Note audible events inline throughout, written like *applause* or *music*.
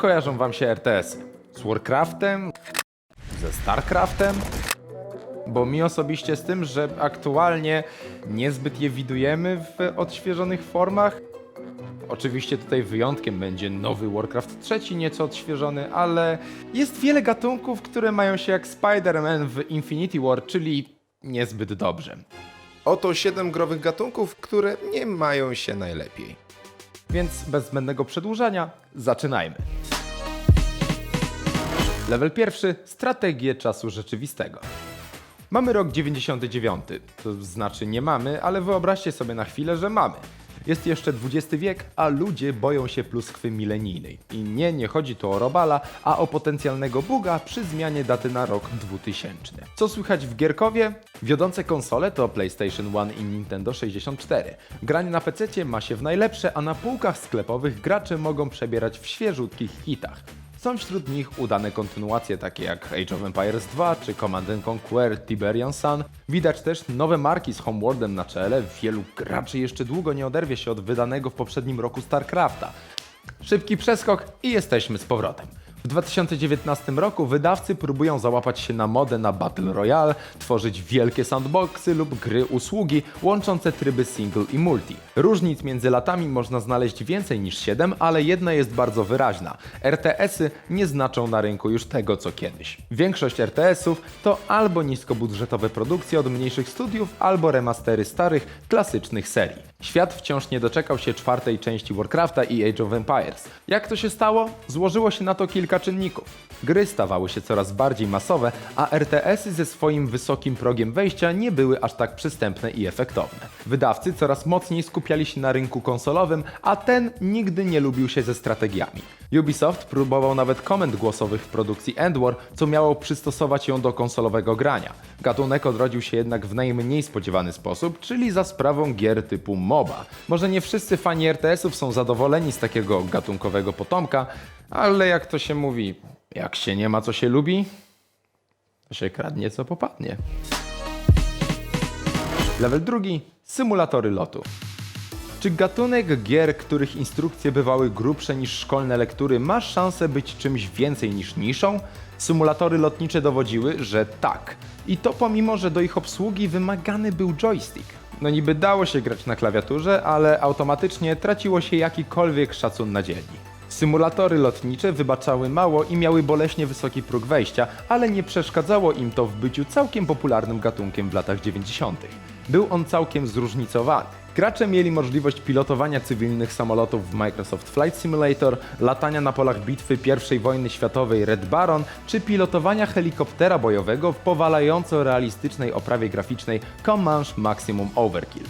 kojarzą wam się RTS-y? Z Warcraftem? Ze Starcraftem? Bo mi osobiście z tym, że aktualnie niezbyt je widujemy w odświeżonych formach. Oczywiście tutaj wyjątkiem będzie nowy Warcraft III, nieco odświeżony, ale jest wiele gatunków, które mają się jak Spider-Man w Infinity War, czyli niezbyt dobrze. Oto 7 growych gatunków, które nie mają się najlepiej. Więc bez zbędnego przedłużania, zaczynajmy. Level pierwszy strategię czasu rzeczywistego. Mamy rok 99, to znaczy nie mamy, ale wyobraźcie sobie na chwilę, że mamy. Jest jeszcze XX wiek, a ludzie boją się pluskwy milenijnej. I nie, nie chodzi tu o robala, a o potencjalnego buga przy zmianie daty na rok 2000. Co słychać w Gierkowie? Wiodące konsole to PlayStation 1 i Nintendo 64. Granie na PC ma się w najlepsze, a na półkach sklepowych gracze mogą przebierać w świeżutkich hitach. Są wśród nich udane kontynuacje takie jak Age of Empires 2 czy Command and Conquer Tiberian Sun. Widać też nowe marki z Homeworldem na czele. Wielu graczy jeszcze długo nie oderwie się od wydanego w poprzednim roku StarCrafta. Szybki przeskok i jesteśmy z powrotem. W 2019 roku wydawcy próbują załapać się na modę na Battle Royale, tworzyć wielkie sandboxy lub gry usługi łączące tryby single i multi. Różnic między latami można znaleźć więcej niż 7, ale jedna jest bardzo wyraźna. RTS-y nie znaczą na rynku już tego co kiedyś. Większość RTS-ów to albo niskobudżetowe produkcje od mniejszych studiów, albo remastery starych, klasycznych serii. Świat wciąż nie doczekał się czwartej części Warcrafta i Age of Empires. Jak to się stało? Złożyło się na to kilka czynników. Gry stawały się coraz bardziej masowe, a RTS-y ze swoim wysokim progiem wejścia nie były aż tak przystępne i efektowne. Wydawcy coraz mocniej skupiali się na rynku konsolowym, a ten nigdy nie lubił się ze strategiami. Ubisoft próbował nawet komend głosowych w produkcji Endwar, co miało przystosować ją do konsolowego grania. Gatunek odrodził się jednak w najmniej spodziewany sposób, czyli za sprawą gier typu MOBA. Może nie wszyscy fani RTS-ów są zadowoleni z takiego gatunkowego potomka, ale jak to się mówi, jak się nie ma co się lubi, to się kradnie co popadnie. Level drugi symulatory lotu. Czy gatunek gier, których instrukcje bywały grubsze niż szkolne lektury, ma szansę być czymś więcej niż niszą? Symulatory lotnicze dowodziły, że tak. I to pomimo, że do ich obsługi wymagany był joystick. No niby dało się grać na klawiaturze, ale automatycznie traciło się jakikolwiek szacun na dzielni. Symulatory lotnicze wybaczały mało i miały boleśnie wysoki próg wejścia, ale nie przeszkadzało im to w byciu całkiem popularnym gatunkiem w latach 90. Był on całkiem zróżnicowany. Gracze mieli możliwość pilotowania cywilnych samolotów w Microsoft Flight Simulator, latania na polach bitwy I wojny światowej Red Baron, czy pilotowania helikoptera bojowego w powalająco realistycznej oprawie graficznej Comanche Maximum Overkill.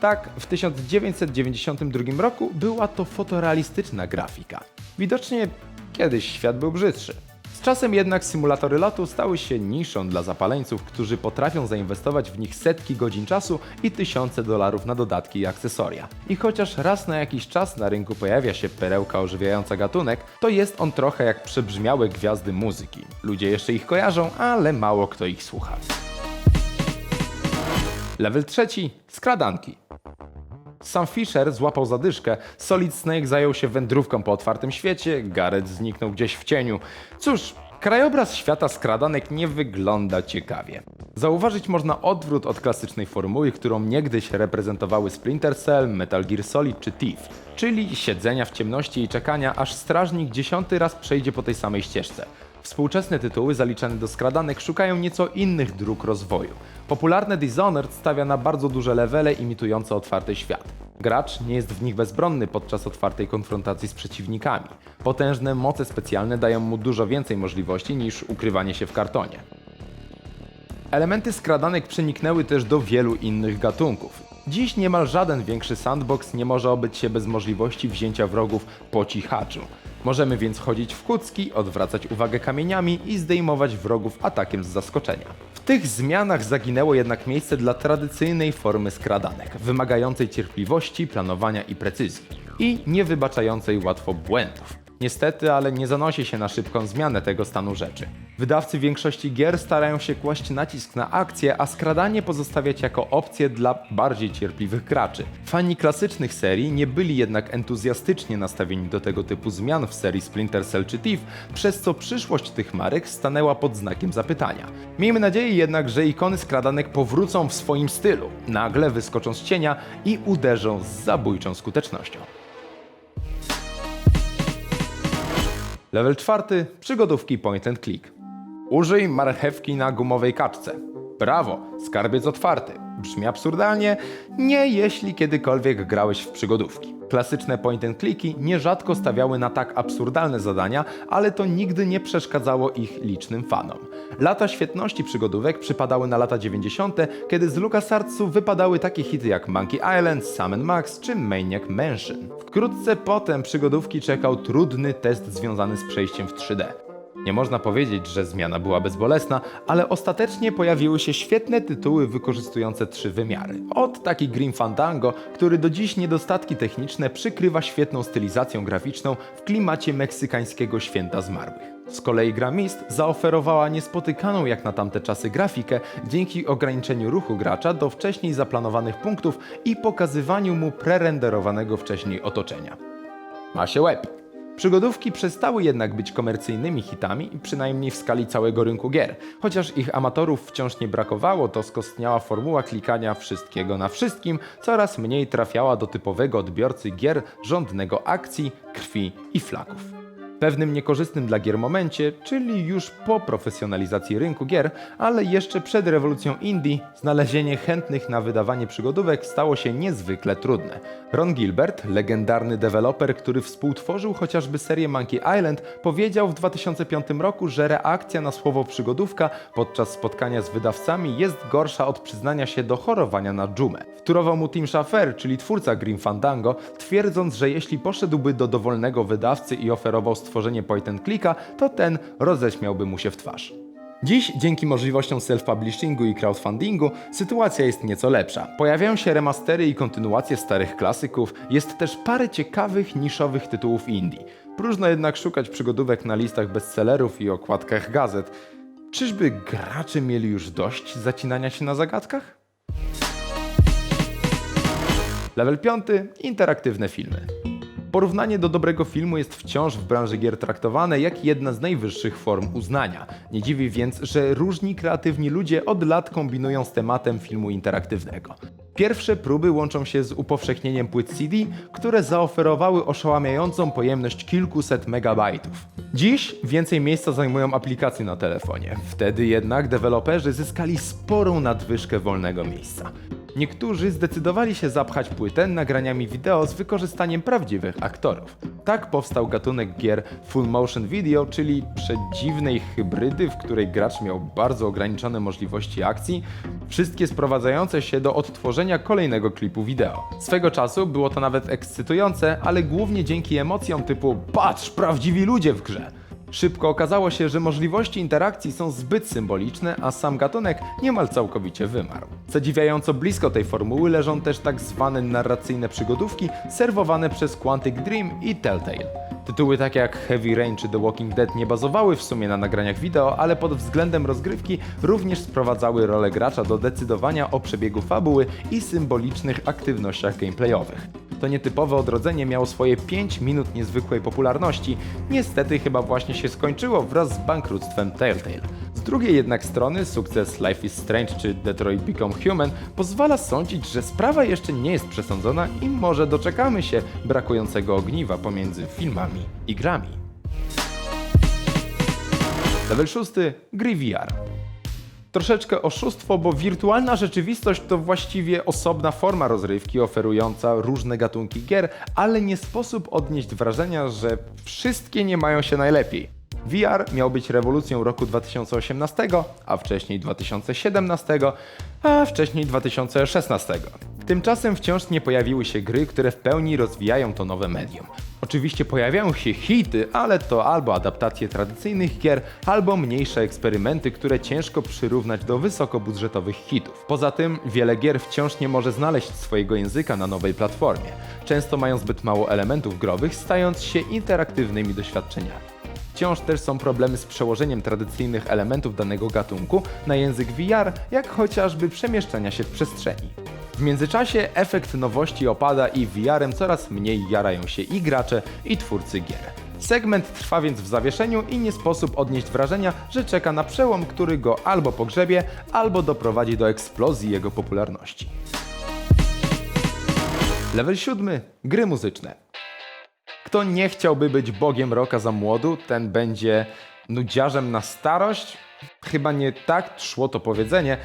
Tak, w 1992 roku była to fotorealistyczna grafika. Widocznie kiedyś świat był brzydszy. Z czasem jednak symulatory lotu stały się niszą dla zapaleńców, którzy potrafią zainwestować w nich setki godzin czasu i tysiące dolarów na dodatki i akcesoria. I chociaż raz na jakiś czas na rynku pojawia się perełka ożywiająca gatunek, to jest on trochę jak przebrzmiałe gwiazdy muzyki. Ludzie jeszcze ich kojarzą, ale mało kto ich słucha. Level trzeci skradanki. Sam Fisher złapał zadyszkę, Solid Snake zajął się wędrówką po otwartym świecie, Gareth zniknął gdzieś w cieniu. Cóż, krajobraz świata skradanek nie wygląda ciekawie. Zauważyć można odwrót od klasycznej formuły, którą niegdyś reprezentowały Splinter Cell, Metal Gear Solid czy Thief, czyli siedzenia w ciemności i czekania, aż strażnik dziesiąty raz przejdzie po tej samej ścieżce. Współczesne tytuły zaliczane do skradanek szukają nieco innych dróg rozwoju. Popularne Dishonored stawia na bardzo duże levele imitujące otwarty świat. Gracz nie jest w nich bezbronny podczas otwartej konfrontacji z przeciwnikami. Potężne moce specjalne dają mu dużo więcej możliwości niż ukrywanie się w kartonie. Elementy skradanek przeniknęły też do wielu innych gatunków. Dziś niemal żaden większy sandbox nie może obyć się bez możliwości wzięcia wrogów po cichaczu. Możemy więc chodzić w kucki, odwracać uwagę kamieniami i zdejmować wrogów atakiem z zaskoczenia. W tych zmianach zaginęło jednak miejsce dla tradycyjnej formy skradanek, wymagającej cierpliwości, planowania i precyzji i nie wybaczającej łatwo błędów. Niestety, ale nie zanosi się na szybką zmianę tego stanu rzeczy. Wydawcy większości gier starają się kłaść nacisk na akcję, a skradanie pozostawiać jako opcję dla bardziej cierpliwych graczy. Fani klasycznych serii nie byli jednak entuzjastycznie nastawieni do tego typu zmian w serii Splinter Cell czy Thief, przez co przyszłość tych marek stanęła pod znakiem zapytania. Miejmy nadzieję jednak, że ikony skradanek powrócą w swoim stylu, nagle wyskoczą z cienia i uderzą z zabójczą skutecznością. Level czwarty, przygodówki point and click. Użyj marchewki na gumowej kaczce. Brawo, skarbiec otwarty. Brzmi absurdalnie? Nie, jeśli kiedykolwiek grałeś w przygodówki. Klasyczne point and clicki nierzadko stawiały na tak absurdalne zadania, ale to nigdy nie przeszkadzało ich licznym fanom. Lata świetności przygodówek przypadały na lata 90., kiedy z LucasArtsu wypadały takie hity jak Monkey Island, Sam Max czy Maniac Mansion. Wkrótce potem przygodówki czekał trudny test związany z przejściem w 3D. Nie można powiedzieć, że zmiana była bezbolesna, ale ostatecznie pojawiły się świetne tytuły wykorzystujące trzy wymiary. Od taki Grim Fandango, który do dziś niedostatki techniczne przykrywa świetną stylizacją graficzną w klimacie meksykańskiego święta zmarłych. Z kolei gra Mist zaoferowała niespotykaną jak na tamte czasy grafikę dzięki ograniczeniu ruchu gracza do wcześniej zaplanowanych punktów i pokazywaniu mu prerenderowanego wcześniej otoczenia. Ma się łeb. Przygodówki przestały jednak być komercyjnymi hitami, przynajmniej w skali całego rynku gier. Chociaż ich amatorów wciąż nie brakowało, to skostniała formuła klikania wszystkiego na wszystkim coraz mniej trafiała do typowego odbiorcy gier żądnego akcji, krwi i flaków. Pewnym niekorzystnym dla gier momencie, czyli już po profesjonalizacji rynku gier, ale jeszcze przed rewolucją indie, znalezienie chętnych na wydawanie przygodówek stało się niezwykle trudne. Ron Gilbert, legendarny deweloper, który współtworzył chociażby serię Monkey Island, powiedział w 2005 roku, że reakcja na słowo przygodówka podczas spotkania z wydawcami jest gorsza od przyznania się do chorowania na dżumę. Wtórował mu Tim Schafer, czyli twórca Grim Fandango, twierdząc, że jeśli poszedłby do dowolnego wydawcy i oferował stworzenie point and clicka, to ten roześmiałby mu się w twarz. Dziś, dzięki możliwościom self-publishingu i crowdfundingu, sytuacja jest nieco lepsza. Pojawiają się remastery i kontynuacje starych klasyków, jest też parę ciekawych, niszowych tytułów indie. Próżno jednak szukać przygodówek na listach bestsellerów i okładkach gazet. Czyżby gracze mieli już dość zacinania się na zagadkach? Level 5. Interaktywne filmy. Porównanie do dobrego filmu jest wciąż w branży gier traktowane jak jedna z najwyższych form uznania. Nie dziwi więc, że różni kreatywni ludzie od lat kombinują z tematem filmu interaktywnego. Pierwsze próby łączą się z upowszechnieniem płyt CD, które zaoferowały oszałamiającą pojemność kilkuset megabajtów. Dziś więcej miejsca zajmują aplikacje na telefonie. Wtedy jednak deweloperzy zyskali sporą nadwyżkę wolnego miejsca. Niektórzy zdecydowali się zapchać płytę nagraniami wideo z wykorzystaniem prawdziwych aktorów. Tak powstał gatunek gier full motion video, czyli przedziwnej hybrydy, w której gracz miał bardzo ograniczone możliwości akcji, wszystkie sprowadzające się do odtworzenia kolejnego klipu wideo. Swego czasu było to nawet ekscytujące, ale głównie dzięki emocjom typu patrz, prawdziwi ludzie w grze. Szybko okazało się, że możliwości interakcji są zbyt symboliczne, a sam gatunek niemal całkowicie wymarł. Zadziwiająco blisko tej formuły leżą też tak zwane narracyjne przygodówki serwowane przez Quantic Dream i Telltale. Tytuły takie jak Heavy Rain czy The Walking Dead nie bazowały w sumie na nagraniach wideo, ale pod względem rozgrywki również sprowadzały rolę gracza do decydowania o przebiegu fabuły i symbolicznych aktywnościach gameplayowych. To nietypowe odrodzenie miało swoje 5 minut niezwykłej popularności, niestety chyba właśnie się skończyło wraz z bankructwem Telltale. Drugiej jednak strony sukces Life is Strange czy Detroit Become Human pozwala sądzić, że sprawa jeszcze nie jest przesądzona i może doczekamy się brakującego ogniwa pomiędzy filmami i grami. Level 6. Gry VR. Troszeczkę oszustwo, bo wirtualna rzeczywistość to właściwie osobna forma rozrywki oferująca różne gatunki gier, ale nie sposób odnieść wrażenia, że wszystkie nie mają się najlepiej. VR miał być rewolucją roku 2018, a wcześniej 2017, a wcześniej 2016. Tymczasem wciąż nie pojawiły się gry, które w pełni rozwijają to nowe medium. Oczywiście pojawiają się hity, ale to albo adaptacje tradycyjnych gier, albo mniejsze eksperymenty, które ciężko przyrównać do wysokobudżetowych hitów. Poza tym wiele gier wciąż nie może znaleźć swojego języka na nowej platformie. Często mają zbyt mało elementów growych, stając się interaktywnymi doświadczeniami. Wciąż też są problemy z przełożeniem tradycyjnych elementów danego gatunku na język VR, jak chociażby przemieszczania się w przestrzeni. W międzyczasie efekt nowości opada i VR-em coraz mniej jarają się i gracze, i twórcy gier. Segment trwa więc w zawieszeniu i nie sposób odnieść wrażenia, że czeka na przełom, który go albo pogrzebie, albo doprowadzi do eksplozji jego popularności. Level 7. Gry muzyczne. Kto nie chciałby być bogiem roka za młodu, ten będzie nudziarzem na starość? Chyba nie tak szło to powiedzenie,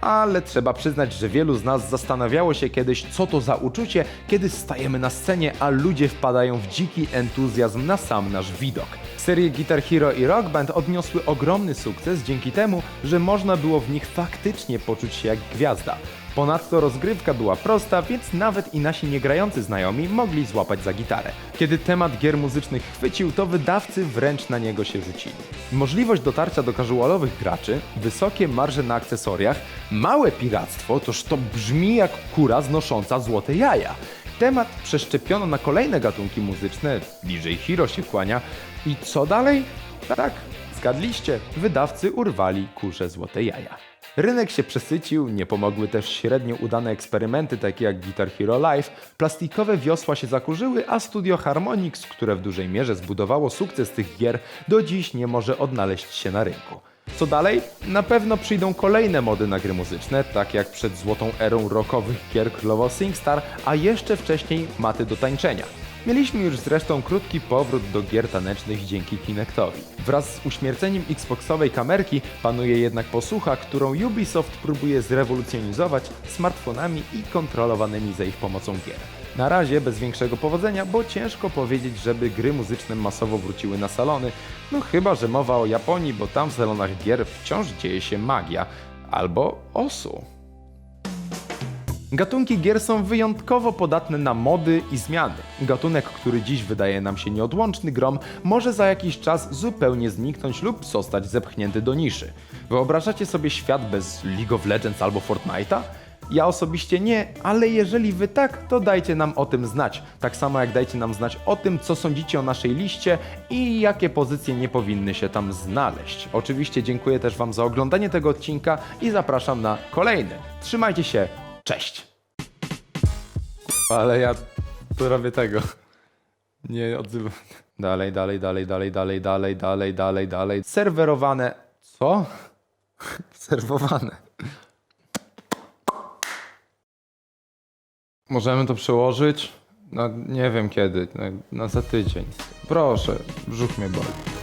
ale trzeba przyznać, że wielu z nas zastanawiało się kiedyś, co to za uczucie, kiedy stajemy na scenie, a ludzie wpadają w dziki entuzjazm na sam nasz widok. Serie Guitar Hero i Rock Band odniosły ogromny sukces dzięki temu, że można było w nich faktycznie poczuć się jak gwiazda. Ponadto rozgrywka była prosta, więc nawet i nasi niegrający znajomi mogli złapać za gitarę. Kiedy temat gier muzycznych chwycił, to wydawcy wręcz na niego się rzucili. Możliwość dotarcia do casualowych graczy, wysokie marże na akcesoriach, małe piractwo, toż to brzmi jak kura znosząca złote jaja. Temat przeszczepiono na kolejne gatunki muzyczne, bliżej Hiro się kłania. I co dalej? Tak, zgadliście, wydawcy urwali kurze złote jaja. Rynek się przesycił, nie pomogły też średnio udane eksperymenty takie jak Guitar Hero Live, plastikowe wiosła się zakurzyły, a studio Harmonix, które w dużej mierze zbudowało sukces tych gier, do dziś nie może odnaleźć się na rynku. Co dalej? Na pewno przyjdą kolejne mody na gry muzyczne, tak jak przed złotą erą rockowych gier królowo SingStar, a jeszcze wcześniej maty do tańczenia. Mieliśmy już zresztą krótki powrót do gier tanecznych dzięki Kinectowi. Wraz z uśmierceniem Xboxowej kamerki panuje jednak posłucha, którą Ubisoft próbuje zrewolucjonizować smartfonami i kontrolowanymi za ich pomocą gier. Na razie bez większego powodzenia, bo ciężko powiedzieć, żeby gry muzyczne masowo wróciły na salony, no chyba, że mowa o Japonii, bo tam w salonach gier wciąż dzieje się magia, albo osu. Gatunki gier są wyjątkowo podatne na mody i zmiany. Gatunek, który dziś wydaje nam się nieodłączny grom, może za jakiś czas zupełnie zniknąć lub zostać zepchnięty do niszy. Wyobrażacie sobie świat bez League of Legends albo Fortnite'a? Ja osobiście nie, ale jeżeli wy tak, to dajcie nam o tym znać. Tak samo jak dajcie nam znać o tym, co sądzicie o naszej liście i jakie pozycje nie powinny się tam znaleźć. Oczywiście dziękuję też wam za oglądanie tego odcinka i zapraszam na kolejny. Trzymajcie się, cześć! Ale ja tu robię tego. Nie odzywam. Dalej, dalej, dalej, dalej, dalej, dalej, dalej, dalej, dalej. Serwerowane. Co? *laughs* Serwowane. Możemy to przełożyć? No, nie wiem kiedy. Na, na za tydzień. Proszę, brzuch mnie boli.